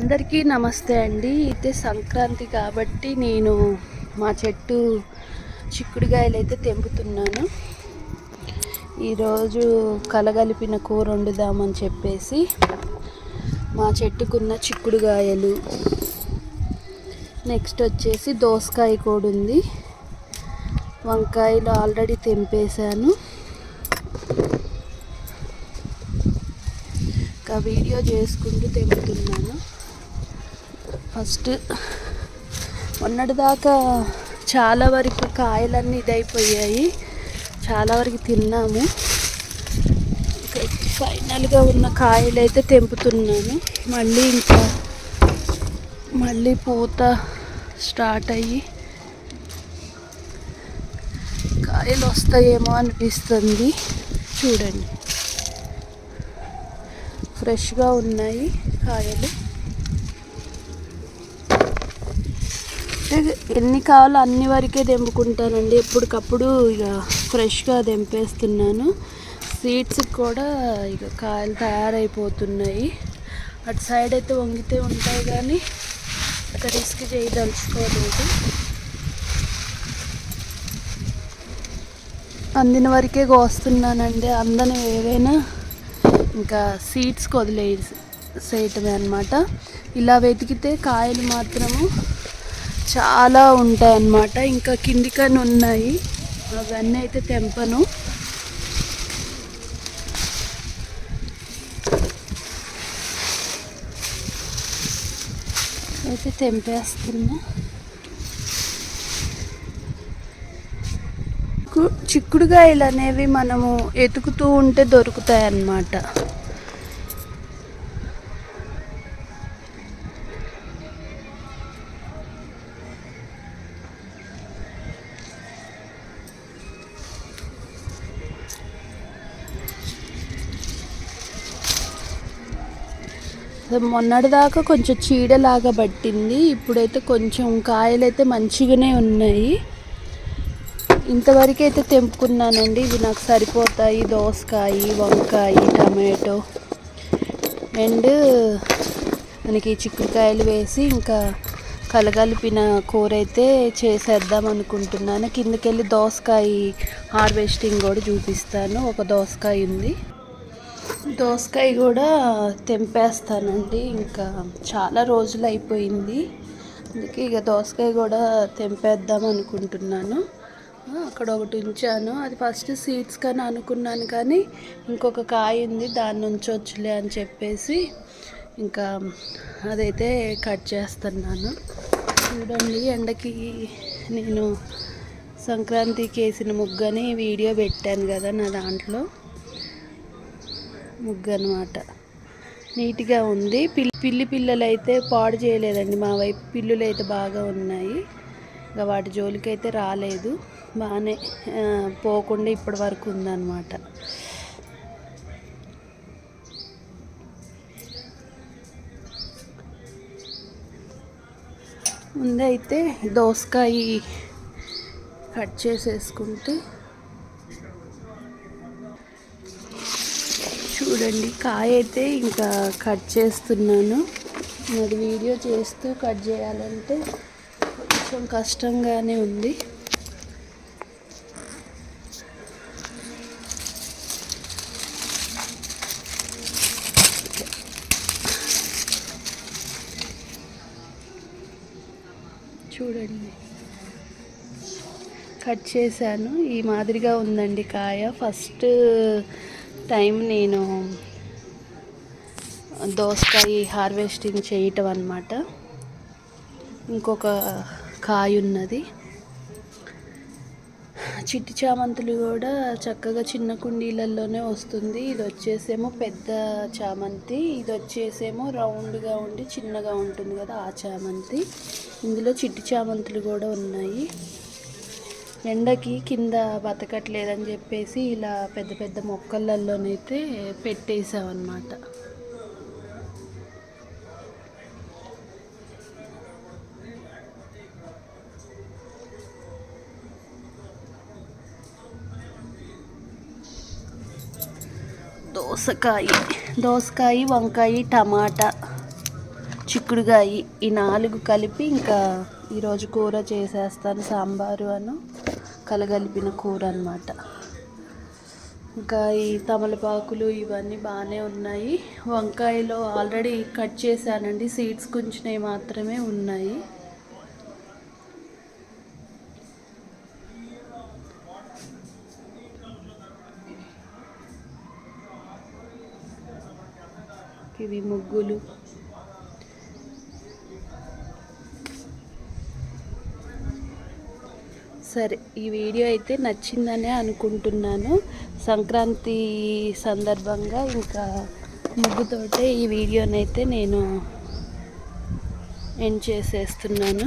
అందరికీ నమస్తే అండి. అయితే సంక్రాంతి కాబట్టి నేను మా చెట్టు చిక్కుడుగాయలు అయితే తెంపుతున్నాను. ఈరోజు కలగలిపిన కూర వండుదామని చెప్పేసి మా చెట్టుకున్న చిక్కుడుగాయలు నెక్స్ట్ వచ్చేసి దోసకాయ కూడా ఉంది. వంకాయలు ఆల్రెడీ తెంపేశాను. ఇంకా వీడియో చేసుకుంటూ తెంపుతున్నాను. ఫస్ట్ మొన్నటిదాకా చాలా వరకు కాయలన్నీ ఇదైపోయాయి. చాలా వరకు తిన్నాము. ఫైనల్గా ఉన్న కాయలు అయితే తెంపుతున్నాను. మళ్ళీ ఇంకా మళ్ళీ పూత స్టార్ట్ అయ్యి కాయలు వస్తాయేమో అనిపిస్తుంది. చూడండి. ఫ్రెష్గా ఉన్నాయి కాయలు. ఎన్ని కావాలో అన్ని వరకే తెంపుకుంటానండి ఎప్పటికప్పుడు ఇక ఫ్రెష్గా తెంపేస్తున్నాను సీడ్స్ కూడా ఇక కాయలు తయారైపోతున్నాయి. అటు సైడ్ అయితే వంగితే ఉంటాయి కానీ ఇక రిస్క్ చేయదలుచుకోలేదు. అందిన వరకే కోస్తున్నానండి. అందని ఏవైనా ఇంకా సీడ్స్కి వదిలేసేయటమే అనమాట ఇలా వెతికితే కాయలు మాత్రము చాలా ఉంటాయి అన్నమాట. ఇంకా కిందికని ఉన్నాయి. అవన్నీ అయితే తెంపను. అయితే తెంపేస్తున్నా. కు- చిక్కుడుగాయలు అనేవి మనము ఎతుకుతూ ఉంటే దొరుకుతాయి అన్నమాట మొన్నటిదాకా కొంచెం చీడలాగా పట్టింది. ఇప్పుడైతే కొంచెం కాయలైతే మంచిగానే ఉన్నాయి. ఇంతవరకు అయితే తెంపుకున్నానండి. ఇవి నాకు సరిపోతాయి. దోసకాయ వంకాయ టమాటో. అండ్ మనకి చిక్కుడుకాయలు వేసి ఇంకా కలగలిపిన కూర అయితే చేసేద్దాం అనుకుంటున్నాను. కిందకెళ్ళి దోసకాయ హార్వెస్టింగ్ కూడా చూపిస్తాను. ఒక దోసకాయ ఉంది. దోసకాయ కూడా తెంపేస్తానండి. ఇంకా చాలా రోజులు అయిపోయింది. అందుకే ఇక దోసకాయ కూడా తెంపేద్దాం అనుకుంటున్నాను. అక్కడ ఒకటి ఉంచాను. అది ఫస్ట్ సీడ్స్ కానీ అనుకున్నాను కానీ ఇంకొక కాయ ఉంది దాని నుంచి వచ్చులే అని చెప్పేసి ఇంకా అదైతే కట్ చేస్తున్నాను. చూడండి ఎండకి నేను సంక్రాంతికి వేసిన ముగ్గని వీడియో పెట్టాను కదా నా దాంట్లో. ముగ్గు అనమాట నీట్గా ఉంది. పిల్లి పిల్లి పిల్లలు అయితే పాడు చేయలేదండి. మా వైపు పిల్లులు అయితే బాగా ఉన్నాయి. ఇంకా వాటి జోలికి అయితే రాలేదు బాగానే పోకుండా ఇప్పటి వరకు ఉందన్నమాట. ముందైతే దోసకాయ కట్ చేసేసుకుంటే చూడండి కాయ అయితే ఇంకా కట్ చేస్తున్నాను. మరి వీడియో చేస్తూ కట్ చేయాలంటే కొంచెం కష్టంగానే ఉంది. చూడండి. కట్ చేశాను. ఈ మాదిరిగా ఉందండి కాయ. ఫస్ట్ టైం నేను దోసకాయ హార్వెస్టింగ్ చేయటం అన్నమాట. ఇంకొక కాయ ఉన్నది. చిట్టి చామంతులు కూడా చక్కగా చిన్న కుండీలలోనే వస్తుంది. ఇది వచ్చేసేమో పెద్ద చామంతి ఇది వచ్చేసేమో రౌండ్గా ఉండి చిన్నగా ఉంటుంది కదా ఆ చామంతి. ఇందులో చిట్టి చామంతులు కూడా ఉన్నాయి. ఎండకి కింద బతకట్లేదని చెప్పేసి ఇలా పెద్ద పెద్ద మొక్కలలోనైతే పెట్టేసామన్నమాట దోసకాయ దోసకాయ వంకాయ టమాటా చిక్కుడుగాయి ఈ నాలుగు కలిపి ఇంకా ఈరోజు కూర చేసేస్తాను సాంబారు అను. కలగలిపిన కూర అనమాట ఇంకా ఈ తమలపాకులు ఇవన్నీ బాగానే ఉన్నాయి. వంకాయలో ఆల్రెడీ కట్ చేశానండి. సీడ్స్ కొంచెం మాత్రమే ఉన్నాయి. ఇవి ముగ్గులు. సరే ఈ వీడియో అయితే నచ్చిందనే అనుకుంటున్నాను. సంక్రాంతి సందర్భంగా ఇంకా ముగ్గుతోటే ఈ వీడియోనైతే నేను ఎండ్ చేసేస్తున్నాను.